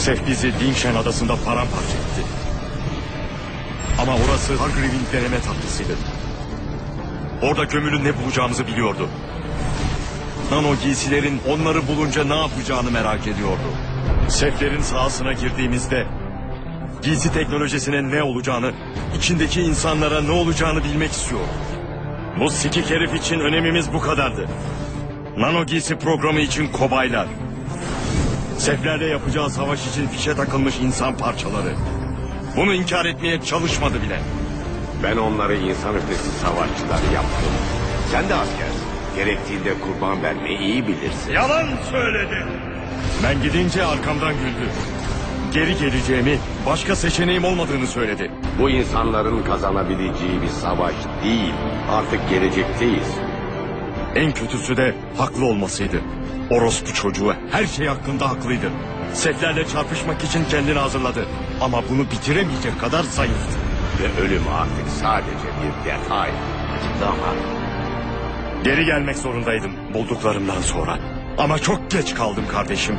Sef bizi Dingshen adasında paramparça etti. Ama orası Hargreave'in deneme tatlısıydı. Orada gömülü ne bulacağımızı biliyordu. Nano giysilerin onları bulunca ne yapacağını merak ediyordu. Seflerin sahasına girdiğimizde giysi teknolojisine ne olacağını, içindeki insanlara ne olacağını bilmek istiyor. Bu sikik herif için önemimiz bu kadardı. Nano giysi programı için kobaylar. Seflerle yapacağı savaş için fişe takılmış insan parçaları. Bunu inkar etmeye çalışmadı bile. Ben onları insan ötesi savaşçılar yaptım. Sen de askersin. Gerektiğinde kurban vermeyi iyi bilirsin. Yalan söyledi. Ben gidince arkamdan güldü. Geri geleceğimi, başka seçeneğim olmadığını söyledi. Bu insanların kazanabileceği bir savaş değil. Artık gelecekteyiz. En kötüsü de haklı olmasıydı. Orospu çocuğu her şey hakkında haklıydı. Seflerle çarpışmak için kendini hazırladı. Ama bunu bitiremeyecek kadar zayıftı. Ve ölüm artık sadece bir detay. Zaman. Geri gelmek zorundaydım bulduklarımdan sonra. Ama çok geç kaldım kardeşim.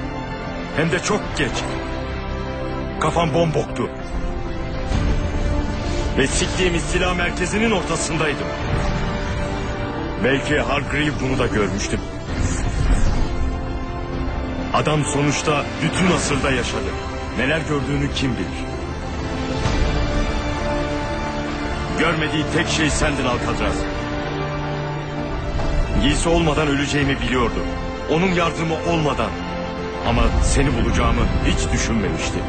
Hem de çok geç. Kafam bomboktu. Ve siktiğimiz silah merkezinin ortasındaydım. Belki Hargreave bunu da görmüştüm. Adam sonuçta bütün asırda yaşadı. Neler gördüğünü kim bilir? Görmediği tek şey sendin Alcatraz. Giysi olmadan öleceğimi biliyordu. Onun yardımı olmadan. Ama seni bulacağımı hiç düşünmemişti.